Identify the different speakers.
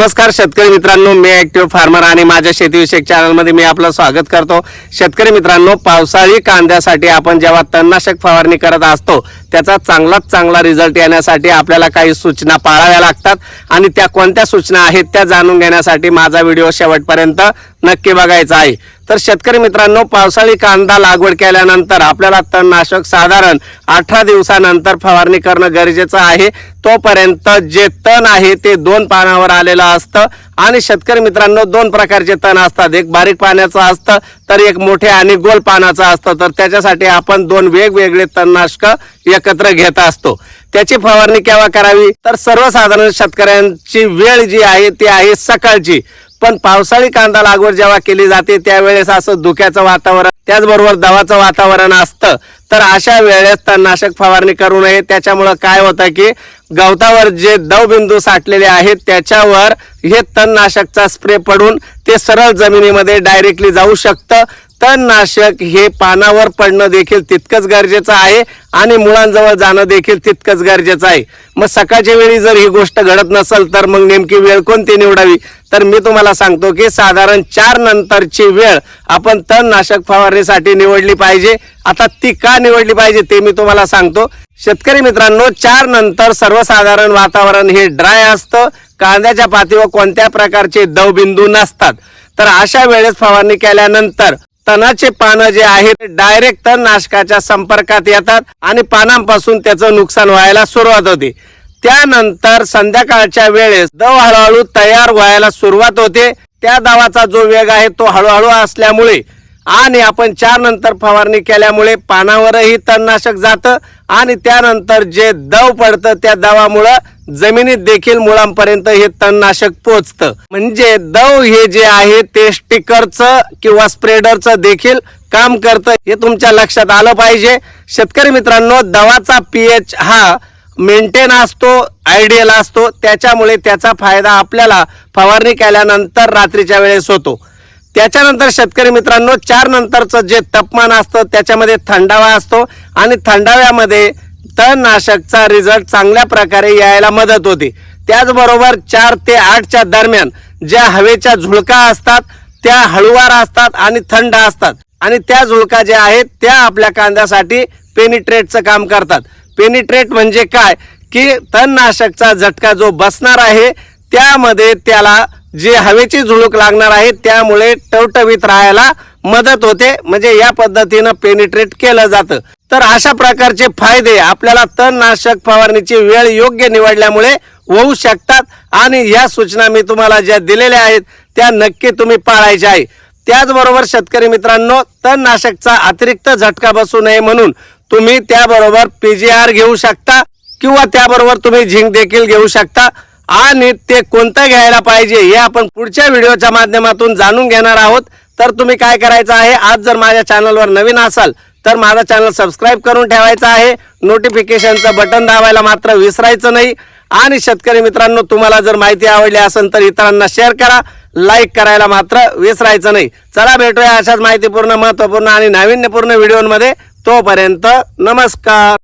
Speaker 1: नमस्कार शेतकरी मित्रांनो मी ऍक्टिव्ह फार्मर आणि माझ्या शेतीविषयक चॅनलमध्ये मी आपलं स्वागत करतो. शेतकरी मित्रांनो पावसाळी कांद्यासाठी आपण जेव्हा तणनाशक फवारणी करत असतो त्याचा चांगलाच चांगला रिझल्ट येण्यासाठी आपल्याला काही सूचना पाळाव्या लागतात. आणि त्या कोणत्या सूचना आहेत त्या जाणून घेण्यासाठी माझा व्हिडिओ शेवटपर्यंत नक्की बघायचा आहे. तर शेतकरी मित्रांनो पावसाळी कांदा लागवड केल्यानंतर आपल्याला तणनाशक साधारण अठरा दिवसानंतर फवारणी करणं गरजेचं आहे. तोपर्यंत जे तण आहे ते दोन पानावर आलेलं असतं. आणि शेतकरी मित्रांनो दोन प्रकारचे तण असतात. एक बारीक पाण्याचं असतं तर एक मोठे आणि गोल पानाचं असतं. तर त्याच्यासाठी आपण दोन वेगवेगळे तणनाशक एकत्र घेत असतो. त्याची फवारणी केव्हा करावी? तर सर्वसाधारण शेतकऱ्यांची वेळ जी आहे ती आहे सकाळची. पण पावसाळी कांदा लागवड जेव्हा केली जाते त्यावेळेस असं धुक्याचं वातावरण त्याचबरोबर दवाचं वातावरण असतं. तर अशा वेळेस तणनाशक फवारणी करू नये. त्याच्यामुळं काय होतं की गवतावर जे दवबिंदू साठलेले आहेत त्याच्यावर हे तणनाशकचा स्प्रे पडून ते सरळ जमिनीमध्ये डायरेक्टली जाऊ शकतं. तणनाशक हे पानावर पडणं देखील तितकंच गरजेचं आहे आणि मुळांजवळ जाणं देखील तितकंच गरजेचं आहे. मग सकाळच्या वेळी जर ही गोष्ट घडत नसेल तर मग नेमकी वेळ कोणती निवडावी? तर मी तुम्हाला सांगतो की साधारण चार नंतरची वेळ आपण तणनाशक फवारणीसाठी निवडली पाहिजे. आता ती का निवडली पाहिजे ते मी तुम्हाला सांगतो. शेतकरी मित्रांनो चार नंतर सर्वसाधारण वातावरण हे ड्राय असतं. कांद्याच्या पातीवर कोणत्या प्रकारचे दवबिंदू नसतात. तर अशा वेळेस फवारणी केल्यानंतर तणाचे पानं जे आहेत डायरेक्ट तणनाशकाच्या संपर्कात येतात आणि पानांपासून त्याचं नुकसान व्हायला सुरुवात होते. त्यानंतर संध्याकाळच्या वेळेस दव हळूहळू तयार व्हायला सुरुवात होते. त्या दवाचा जो वेग आहे तो हळूहळू असल्यामुळे आणि आपण चार नंतर फवारणी केल्यामुळे पानावरही तणनाशक जातं आणि त्यानंतर जे दव पडतं त्या दवामुळं जमिनीत देखील मुळांपर्यंत हे तणनाशक पोचतं. म्हणजे दव हे जे आहे ते स्टिकरचं किंवा स्प्रेडरचं देखील काम करतं. हे तुमच्या लक्षात आलं पाहिजे. शेतकरी मित्रांनो दवाचा पीएच हा मेंटेन असतो आयडियल असतो. त्याच्यामुळे त्याचा फायदा आपल्याला फवारणी केल्यानंतर रात्रीच्या वेळेस होतो. त्याच्यानंतर शेतकरी मित्रांनो चार नंतरचं जे तापमान असतं त्याच्यामध्ये थंडावा असतो. आणि थंडाव्यामध्ये तणनाशकचा रिझल्ट चांगल्या प्रकारे यायला मदत होते. त्याचबरोबर चार ते आठच्या दरम्यान ज्या हवेच्या झुळका असतात त्या हळुवार असतात आणि थंड असतात. आणि त्या झुळका ज्या आहेत त्या आपल्या कांद्यासाठी पेनिट्रेटचं काम करतात. पेनिट्रेट म्हणजे काय? की तणनाशकचा झटका जो बसणार आहे त्यामध्ये त्याला जे हवेची झुळूक लागणार आहे त्यामुळे टवटवीत राहायला मदत होते. म्हणजे या पद्धतीनं पेनिट्रेट केलं जातं. तर अशा प्रकारचे फायदे आपल्याला तणनाशक फवारणीची वेळ योग्य निवडल्यामुळे होऊ शकतात. आणि या सूचना मी तुम्हाला ज्या दिलेल्या आहेत त्या नक्की तुम्ही पाळायच्या आहे. त्याचबरोबर शेतकरी मित्रांनो तणनाशकचा अतिरिक्त झटका बसू नये म्हणून तुम्ही त्याबरोबर पीजीआर घेऊ शकता किंवा त्याबरोबर तुम्ही झिंक देखील घेऊ शकता. आणि ते कोणतं घ्यायला पाहिजे हे आपण पुढच्या व्हिडिओच्या माध्यमातून जाणून घेणार आहोत. तर तुम्ही काय करायचं आहे? आज जर माझ्या चॅनलवर नवीन असाल तर माझा चॅनल सबस्क्राईब करून ठेवायचा आहे. नोटिफिकेशनचं बटन दाबायला मात्र विसरायचं नाही. आणि शेतकरी मित्रांनो तुम्हाला जर माहिती आवडली असेल तर इतरांना शेअर करा. लाईक करायला मात्र विसरायचं नाही. चला भेटूया अशाच माहितीपूर्ण महत्त्वपूर्ण आणि नाविन्यपूर्ण व्हिडिओमध्ये तोपर्यंत नमस्कार.